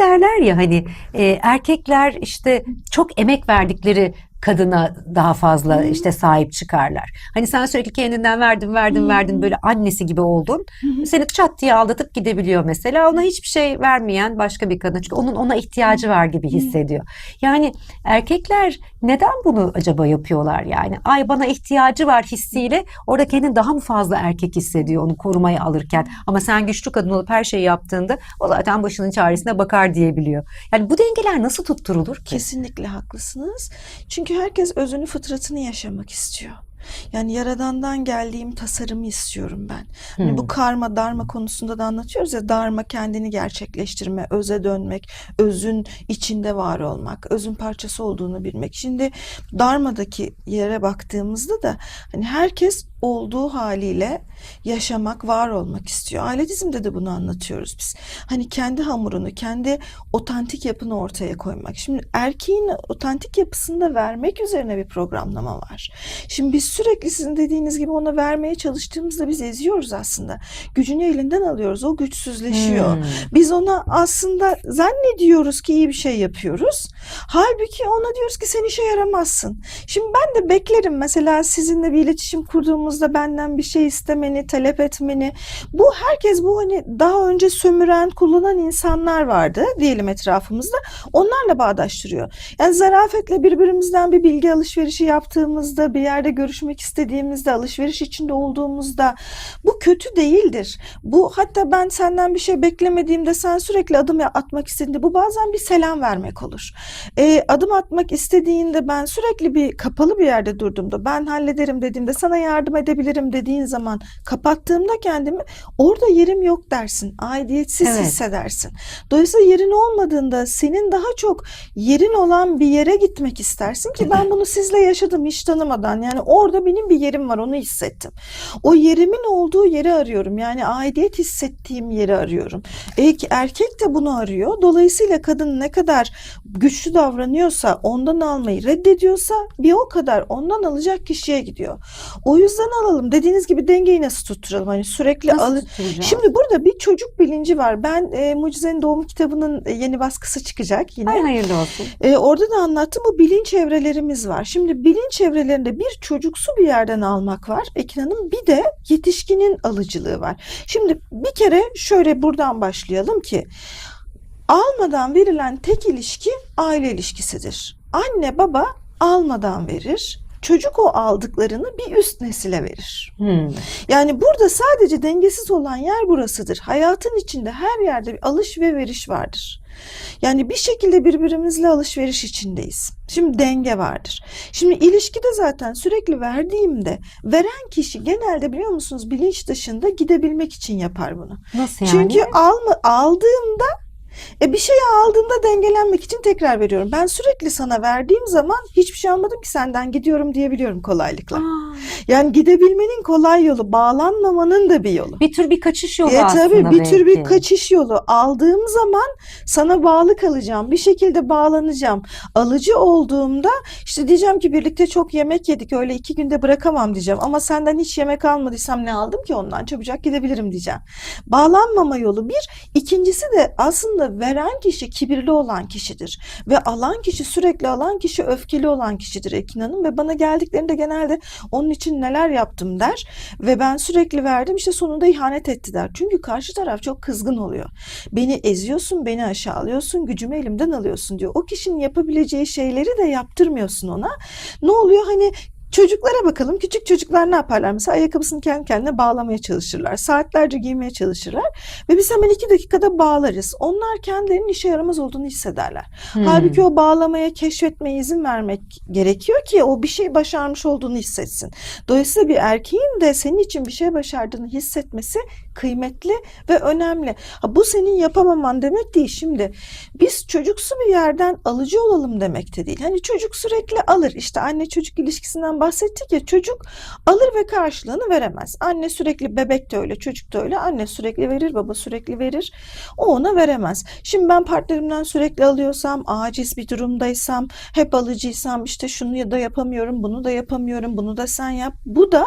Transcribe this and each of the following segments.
derler ya hani e, erkekler işte çok emek verdikleri kadına daha fazla işte sahip çıkarlar. Hani sen sürekli kendinden verdin verdin verdin böyle annesi gibi oldun. Seni çat diye aldatıp gidebiliyor mesela. Ona hiçbir şey vermeyen başka bir kadın. Çünkü onun ona ihtiyacı var gibi hissediyor. Yani erkekler neden bunu acaba yapıyorlar yani? Ay bana ihtiyacı var hissiyle orada kendini daha mı fazla erkek hissediyor onu korumaya alırken. Ama sen güçlü kadın olup her şeyi yaptığında o zaten başının çaresine bakar diyebiliyor. Yani bu dengeler nasıl tutturulur ki? Kesinlikle haklısınız. Çünkü herkes özünü fıtratını yaşamak istiyor. Yani yaradandan geldiğim tasarımı istiyorum ben. Hani bu karma darma konusunda da anlatıyoruz ya darma kendini gerçekleştirme, öze dönmek, özün içinde var olmak, özün parçası olduğunu bilmek. Şimdi darmadaki yere baktığımızda da hani herkes olduğu haliyle yaşamak, var olmak istiyor. Ailedizmde de bunu anlatıyoruz biz. Hani kendi hamurunu, kendi otantik yapını ortaya koymak. Şimdi erkeğin otantik yapısını da vermek üzerine bir programlama var. Şimdi biz sürekli sizin dediğiniz gibi ona vermeye çalıştığımızda biz eziyoruz aslında. Gücünü elinden alıyoruz. O güçsüzleşiyor. Hmm. Biz ona aslında zannediyoruz ki iyi bir şey yapıyoruz. Halbuki ona diyoruz ki sen işe yaramazsın. Şimdi ben de beklerim mesela sizinle bir iletişim kurduğumuzda benden bir şey istemeni, talep etmeni. Bu herkes bu hani daha önce sömüren, kullanan insanlar vardı diyelim etrafımızda. Onlarla bağdaştırıyor. Yani zarafetle birbirimizden bir bilgi alışverişi yaptığımızda, bir yerde görüşmek istediğimizde, alışveriş içinde olduğumuzda bu kötü değildir. Bu hatta ben senden bir şey beklemediğimde sen sürekli adım atmak istediğinde bu bazen bir selam vermek olur. E, adım atmak istediğinde ben sürekli bir kapalı bir yerde durduğumda ben hallederim dediğimde sana yardım edebilirim dediğin zaman kapattığımda kendimi orada yerim yok dersin. Aidiyetsiz Evet. hissedersin. Dolayısıyla yerin olmadığında senin daha çok yerin olan bir yere gitmek istersin ki ben bunu sizle yaşadım hiç tanımadan. Yani orada benim bir yerim var onu hissettim. O yerimin olduğu yeri arıyorum. Yani aidiyet hissettiğim yeri arıyorum. E, erkek de bunu arıyor. Dolayısıyla kadın ne kadar güçlü davranıyorsa, ondan almayı reddediyorsa bir o kadar ondan alacak kişiye gidiyor. O yüzden alalım. Dediğiniz gibi dengeyi nasıl tutturalım? Hani sürekli Nasıl alı? Şimdi burada bir çocuk bilinci var. Ben e, Mucize'nin Doğum kitabının e, yeni baskısı çıkacak yine. Ay hayırlı olsun. E, orada da anlattım bu bilinç evrelerimiz var. Şimdi bilinç evrelerinde bir çocuksu bir yerden almak var Ekin Hanım. Bir de yetişkinin alıcılığı var. Şimdi bir kere şöyle buradan başlayalım ki almadan verilen tek ilişki aile ilişkisidir. Anne baba almadan verir. Çocuk o aldıklarını bir üst nesile verir. Hmm. Yani burada sadece dengesiz olan yer burasıdır. Hayatın içinde her yerde bir alış ve veriş vardır. Yani bir şekilde birbirimizle alışveriş içindeyiz. Şimdi denge vardır. Şimdi ilişkide zaten sürekli verdiğimde veren kişi genelde biliyor musunuz bilinç dışında gidebilmek için yapar bunu. Nasıl yani? Çünkü alma, aldığımda e bir şeyi aldığımda dengelenmek için tekrar veriyorum. Ben sürekli sana verdiğim zaman hiçbir şey almadım ki senden gidiyorum diyebiliyorum kolaylıkla. Aa, Yani gidebilmenin kolay yolu, bağlanmamanın da bir yolu. bir tür bir kaçış yolu E aslında tabii bir tür bir belki. kaçış yolu. Aldığım zaman sana bağlı kalacağım. Bir şekilde bağlanacağım. Alıcı olduğumda işte diyeceğim ki birlikte çok yemek yedik. Öyle iki günde bırakamam diyeceğim. Ama senden hiç yemek almadıysam ne aldım ki ondan? Çabucak gidebilirim diyeceğim. Bağlanmama yolu bir. İkincisi de aslında veren kişi kibirli olan kişidir. Ve alan kişi sürekli alan kişi öfkeli olan kişidir Ekin Hanım. Ve bana geldiklerinde genelde onun için neler yaptım der. Ve ben sürekli verdim işte sonunda ihanet etti der. Çünkü karşı taraf çok kızgın oluyor. Beni eziyorsun, beni aşağılıyorsun, gücümü elimden alıyorsun diyor. O kişinin yapabileceği şeyleri de yaptırmıyorsun ona. Ne oluyor hani Çocuklara bakalım. Küçük çocuklar ne yaparlar? Mesela ayakkabısını kendi kendine bağlamaya çalışırlar. Saatlerce giymeye çalışırlar. Ve biz hemen iki dakikada bağlarız. Onlar kendilerinin işe yaramaz olduğunu hissederler. Hmm. Halbuki o bağlamaya, keşfetmeye izin vermek gerekiyor ki o bir şey başarmış olduğunu hissetsin. Dolayısıyla bir erkeğin de senin için bir şey başardığını hissetmesi kıymetli ve önemli. Ha, bu senin yapamaman demek değil. Şimdi biz çocuksu bir yerden alıcı olalım demek de değil. Hani çocuk sürekli alır. İşte anne çocuk ilişkisinden bahsettik ya çocuk alır ve karşılığını veremez. Anne sürekli bebek de öyle, çocuk da öyle. Anne sürekli verir, baba sürekli verir. O ona veremez. Şimdi ben partnerimden sürekli alıyorsam, aciz bir durumdaysam, hep alıcıysam işte şunu da yapamıyorum, bunu da yapamıyorum, bunu da sen yap. Bu da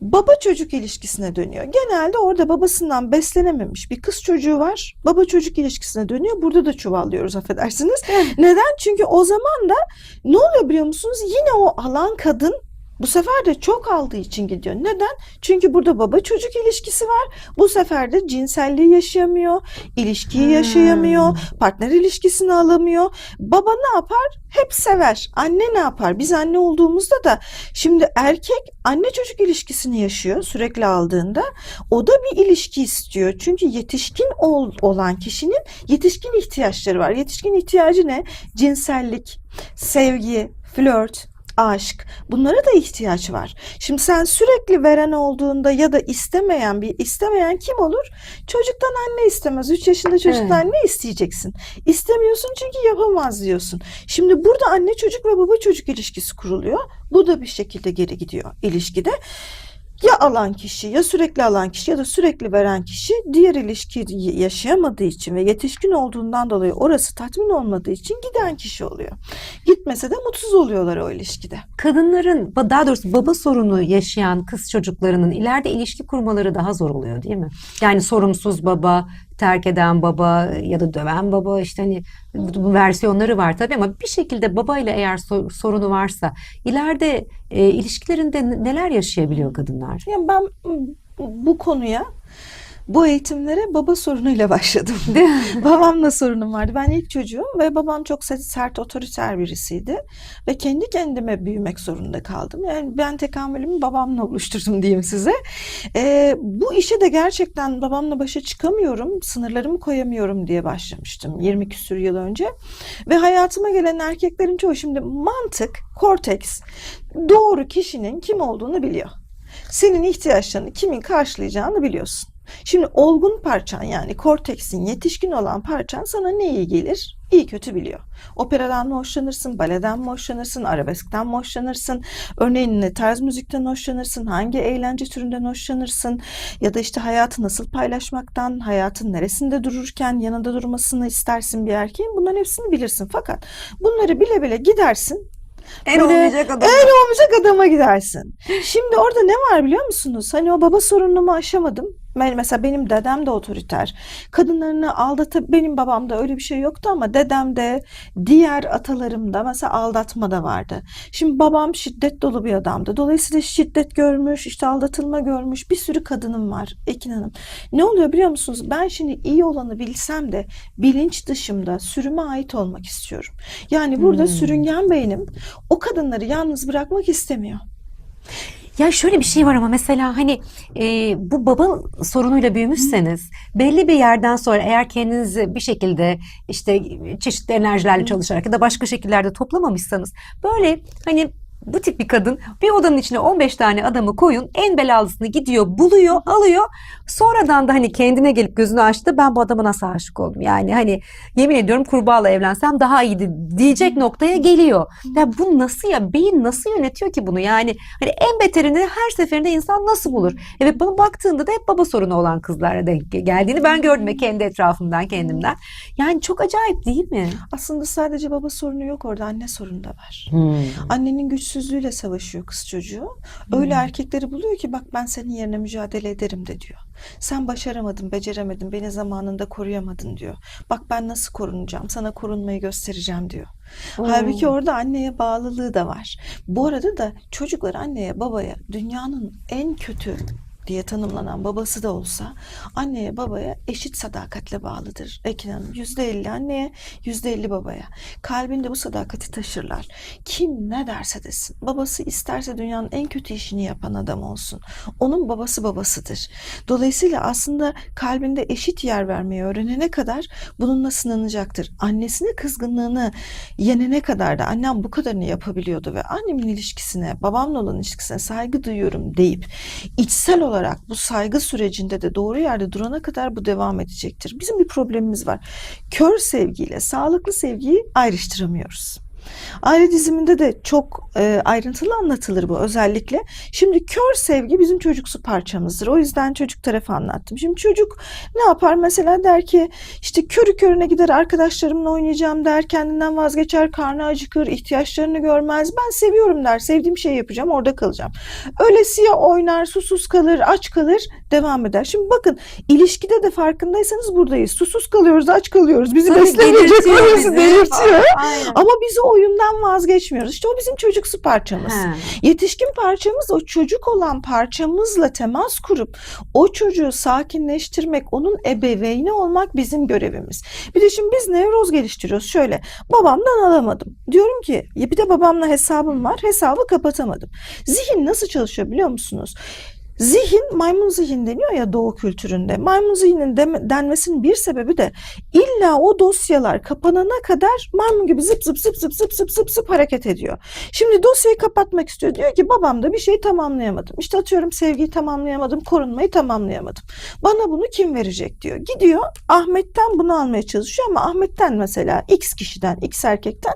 baba çocuk ilişkisine dönüyor. Genelde orada babasından beslenememiş bir kız çocuğu var. Baba çocuk ilişkisine dönüyor. Burada da çuvallıyoruz affedersiniz. Neden? Çünkü o zaman da ne oluyor biliyor musunuz? Yine o alan kadın bu sefer de çok aldığı için gidiyor. Neden? Çünkü burada baba çocuk ilişkisi var. Bu sefer de cinselliği yaşayamıyor, ilişkiyi Hmm. yaşayamıyor, partner ilişkisini alamıyor. Baba ne yapar? Hep sever. Anne ne yapar? Biz anne olduğumuzda da şimdi erkek anne çocuk ilişkisini yaşıyor sürekli aldığında. O da bir ilişki istiyor. Çünkü yetişkin ol- olan kişinin yetişkin ihtiyaçları var. Yetişkin ihtiyacı ne? Cinsellik, sevgi, flört, aşk bunlara da ihtiyaç var. Şimdi sen sürekli veren olduğunda ya da istemeyen bir istemeyen kim olur? Çocuktan anne istemez. 3 yaşında çocuktan Evet. ne isteyeceksin? İstemiyorsun çünkü yapamaz diyorsun. Şimdi burada anne çocuk ve baba çocuk ilişkisi kuruluyor. Bu da bir şekilde geri gidiyor ilişkide. Ya alan kişi ya sürekli alan kişi ya da sürekli veren kişi diğer ilişkiyi yaşayamadığı için ve yetişkin olduğundan dolayı orası tatmin olmadığı için giden kişi oluyor. Gitmese de mutsuz oluyorlar o ilişkide. Kadınların daha doğrusu baba sorunu yaşayan kız çocuklarının ileride ilişki kurmaları daha zor oluyor değil mi? Yani sorumsuz baba, terk eden baba ya da döven baba işte hani bu versiyonları var tabii ama bir şekilde babayla eğer so- sorunu varsa ileride e, ilişkilerinde neler yaşayabiliyor kadınlar? Yani ben bu konuya bu eğitimlere baba sorunuyla başladım. Babamla sorunum vardı. Ben ilk çocuğum ve babam çok sert, sert otoriter birisiydi. Ve kendi kendime büyümek zorunda kaldım. Yani ben tekamülümü babamla oluşturdum diyeyim size. Ee, bu işe de gerçekten babamla başa çıkamıyorum, sınırlarımı koyamıyorum diye başlamıştım 20 küsür yıl önce. Ve hayatıma gelen erkeklerin çoğu şimdi mantık, korteks doğru kişinin kim olduğunu biliyor. Senin ihtiyaçlarını kimin karşılayacağını biliyorsun. Şimdi olgun parçan yani korteksin yetişkin olan parçan sana ne iyi gelir? İyi kötü biliyor. Operadan mı hoşlanırsın, baleden mi hoşlanırsın, arabeskten mi hoşlanırsın? Örneğin ne tarz müzikten hoşlanırsın, hangi eğlence türünden hoşlanırsın? Ya da işte hayatı nasıl paylaşmaktan, hayatın neresinde dururken yanında durmasını istersin bir erkeğin? Bunların hepsini bilirsin. Fakat bunları bile bile gidersin En Böyle olmayacak adam. en olmayacak adama gidersin. Şimdi orada ne var biliyor musunuz? Hani o baba sorunumu aşamadım. Mesela benim dedem de otoriter. Kadınlarını aldatıp benim babamda öyle bir şey yoktu ama dedemde diğer atalarımda mesela aldatma da vardı. Şimdi babam şiddet dolu bir adamdı. Dolayısıyla şiddet görmüş, işte aldatılma görmüş bir sürü kadınım var Ekin Hanım. Ne oluyor biliyor musunuz? Ben şimdi iyi olanı bilsem de bilinç dışımda sürüme ait olmak istiyorum. Yani burada Hmm. sürüngen beynim o kadınları yalnız bırakmak istemiyor. Ya şöyle bir şey var ama mesela hani e, bu baba sorunuyla büyümüşseniz belli bir yerden sonra eğer kendinizi bir şekilde işte çeşitli enerjilerle çalışarak ya da başka şekillerde toplamamışsanız böyle hani bu tip bir kadın bir odanın içine 15 tane adamı koyun en belalısını gidiyor buluyor alıyor sonradan da hani kendine gelip gözünü açtı ben bu adama nasıl aşık oldum yani hani yemin ediyorum kurbağayla evlensem daha iyiydi diyecek noktaya geliyor. Ya bu nasıl ya beyin nasıl yönetiyor ki bunu yani hani en beterini her seferinde insan nasıl bulur? Evet bana baktığında da hep baba sorunu olan kızlara denk geldiğini ben gördüm ve kendi etrafımdan kendimden. Yani çok acayip değil mi? Aslında sadece baba sorunu yok orada anne sorunu da var. Annenin güçsüzlüğüyle savaşıyor kız çocuğu. Öyle erkekleri buluyor ki bak ben senin yerine mücadele ederim de diyor. Sen başaramadın, beceremedin, beni zamanında koruyamadın diyor. Bak ben nasıl korunacağım, sana korunmayı göstereceğim diyor. Halbuki orada anneye bağlılığı da var. Bu arada da çocuklar anneye babaya dünyanın en kötü diye tanımlanan babası da olsa anneye babaya eşit sadakatle bağlıdır. Ekin Hanım yüzde elli anneye yüzde elli babaya. Kalbinde bu sadakati taşırlar. Kim ne derse desin. Babası isterse dünyanın en kötü işini yapan adam olsun. Onun babası babasıdır. Dolayısıyla aslında kalbinde eşit yer vermeyi öğrenene kadar bununla sınanacaktır. Annesine kızgınlığını yenene kadar da annem bu kadarını yapabiliyordu ve annemin ilişkisine, babamla olan ilişkisine saygı duyuyorum deyip içsel olarak bu saygı sürecinde de doğru yerde durana kadar bu devam edecektir. Bizim bir problemimiz var. Kör sevgiyle sağlıklı sevgiyi ayrıştıramıyoruz. Aile diziminde de çok e, ayrıntılı anlatılır bu özellikle. Şimdi kör sevgi bizim çocuksu parçamızdır. O yüzden çocuk tarafı anlattım. Şimdi çocuk ne yapar? Mesela der ki işte körü körüne gider arkadaşlarımla oynayacağım der. Kendinden vazgeçer, karnı acıkır, ihtiyaçlarını görmez. Ben seviyorum der. Sevdiğim şeyi yapacağım, orada kalacağım. Ölesiye oynar, susuz kalır, aç kalır, devam eder. Şimdi bakın ilişkide de farkındaysanız buradayız. Susuz kalıyoruz, aç kalıyoruz. Bizi Tabii beslemeyecek delirtiyor bizi. delirtiyor. Aynen. Ama biz o oyundan vazgeçmiyoruz. İşte o bizim çocuksu parçamız. Ha. Yetişkin parçamız o çocuk olan parçamızla temas kurup o çocuğu sakinleştirmek, onun ebeveyni olmak bizim görevimiz. Bir de şimdi biz nevroz geliştiriyoruz. Şöyle babamdan alamadım. Diyorum ki bir de babamla hesabım var. Hesabı kapatamadım. Zihin nasıl çalışıyor biliyor musunuz? Zihin maymun zihin deniyor ya doğu kültüründe. Maymun zihnin denmesinin bir sebebi de illa o dosyalar kapanana kadar maymun gibi zıp zıp zıp zıp zıp zıp zıp, zıp hareket ediyor. Şimdi dosyayı kapatmak istiyor. Diyor ki babam da bir şeyi tamamlayamadım. İşte atıyorum sevgiyi tamamlayamadım, korunmayı tamamlayamadım. Bana bunu kim verecek diyor. Gidiyor Ahmet'ten bunu almaya çalışıyor ama Ahmet'ten mesela X kişiden, X erkekten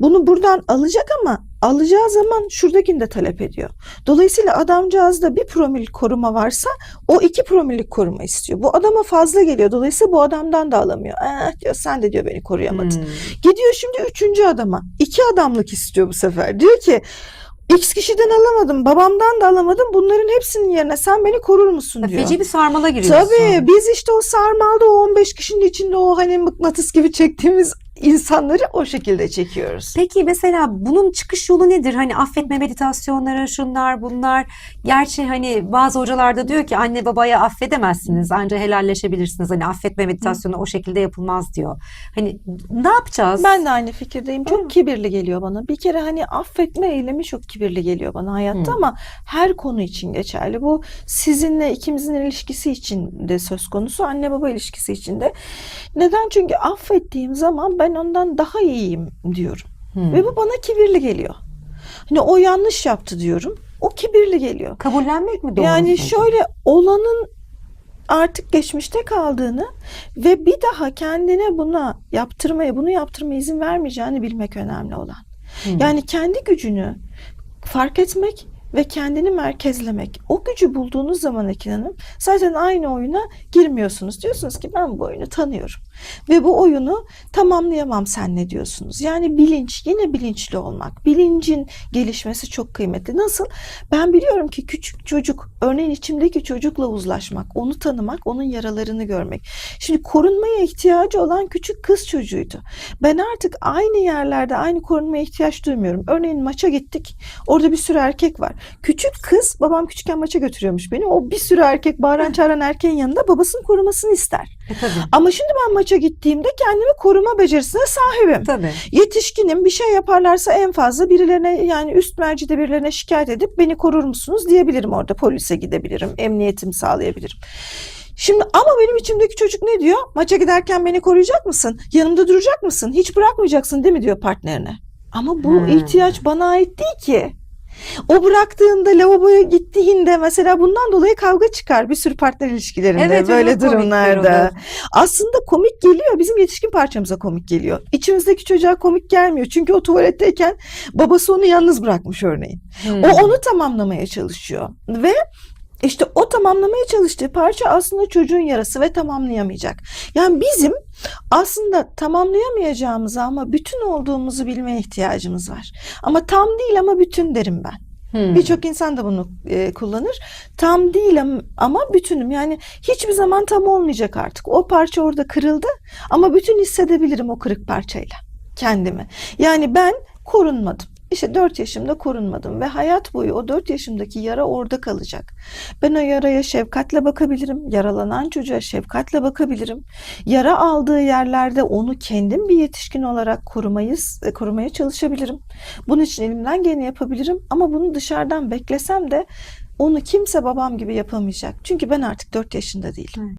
bunu buradan alacak ama alacağı zaman şuradakini de talep ediyor. Dolayısıyla adamcağızda bir promil koruma varsa o iki promillik koruma istiyor. Bu adama fazla geliyor. Dolayısıyla bu adamdan da alamıyor. Eh diyor sen de diyor beni koruyamadın. Hmm. Gidiyor şimdi üçüncü adama. İki adamlık istiyor bu sefer. Diyor ki X kişiden alamadım, babamdan da alamadım. Bunların hepsinin yerine sen beni korur musun diyor. Feci bir sarmala giriyorsun. Tabii biz işte o sarmalda o 15 kişinin içinde o hani mıknatıs gibi çektiğimiz insanları o şekilde çekiyoruz. Peki mesela bunun çıkış yolu nedir? Hani affetme meditasyonları, şunlar bunlar. Gerçi hani bazı hocalar da diyor ki anne babaya affedemezsiniz. Ancak helalleşebilirsiniz. Hani affetme meditasyonu o şekilde yapılmaz diyor. Hani ne yapacağız? Ben de aynı fikirdeyim. Hı. Çok kibirli geliyor bana. Bir kere hani affetme eylemi çok kibirli geliyor bana hayatta Hı. ama her konu için geçerli. Bu sizinle ikimizin ilişkisi için de söz konusu, anne baba ilişkisi için de. Neden? Çünkü affettiğim zaman ben ondan daha iyiyim diyorum. Hmm. Ve bu bana kibirli geliyor. Hani o yanlış yaptı diyorum. O kibirli geliyor. Kabullenmek mi doğru? Yani şöyle olanın artık geçmişte kaldığını ve bir daha kendine buna yaptırmaya, bunu yaptırmaya izin vermeyeceğini bilmek önemli olan. Hmm. Yani kendi gücünü fark etmek ve kendini merkezlemek. O gücü bulduğunuz zaman Ekin Hanım zaten aynı oyuna girmiyorsunuz. Diyorsunuz ki ben bu oyunu tanıyorum. Ve bu oyunu tamamlayamam senle diyorsunuz. Yani bilinç, yine bilinçli olmak. Bilincin gelişmesi çok kıymetli. Nasıl? Ben biliyorum ki küçük çocuk, örneğin içimdeki çocukla uzlaşmak, onu tanımak, onun yaralarını görmek. Şimdi korunmaya ihtiyacı olan küçük kız çocuğuydu. Ben artık aynı yerlerde aynı korunmaya ihtiyaç duymuyorum. Örneğin maça gittik. Orada bir sürü erkek var. Küçük kız, babam küçükken maça götürüyormuş beni. O bir sürü erkek, bağıran çağıran erkeğin yanında babasının korumasını ister. E, tabii. Ama şimdi ben maça gittiğimde kendimi koruma becerisine sahibim. Tabii. Yetişkinim bir şey yaparlarsa en fazla birilerine yani üst mercide birilerine şikayet edip beni korur musunuz diyebilirim orada. Polise gidebilirim, emniyetimi sağlayabilirim. Şimdi ama benim içimdeki çocuk ne diyor? Maça giderken beni koruyacak mısın? Yanımda duracak mısın? Hiç bırakmayacaksın değil mi diyor partnerine. Ama bu Hmm. ihtiyaç bana ait değil ki. O bıraktığında lavaboya gittiğinde mesela bundan dolayı kavga çıkar bir sürü partner ilişkilerinde Evet, böyle durumlarda. Aslında komik geliyor bizim yetişkin parçamıza komik geliyor. İçimizdeki çocuğa komik gelmiyor. Çünkü o tuvaletteyken babası onu yalnız bırakmış örneğin. Hmm. O onu tamamlamaya çalışıyor ve işte o tamamlamaya çalıştığı parça aslında çocuğun yarası ve tamamlayamayacak. Yani bizim aslında tamamlayamayacağımız ama bütün olduğumuzu bilmeye ihtiyacımız var. Ama tam değil ama bütün derim ben. Hmm. Birçok insan da bunu e, kullanır. Tam değil am- ama bütünüm. Yani hiçbir zaman tam olmayacak artık. O parça orada kırıldı ama bütün hissedebilirim o kırık parçayla kendimi. Yani ben korunmadım. İşte 4 yaşımda korunmadım ve hayat boyu o 4 yaşımdaki yara orada kalacak. Ben o yaraya şefkatle bakabilirim. Yaralanan çocuğa şefkatle bakabilirim. Yara aldığı yerlerde onu kendim bir yetişkin olarak korumayı, e, korumaya çalışabilirim. Bunun için elimden geleni yapabilirim ama bunu dışarıdan beklesem de onu kimse babam gibi yapamayacak. Çünkü ben artık 4 yaşında değilim.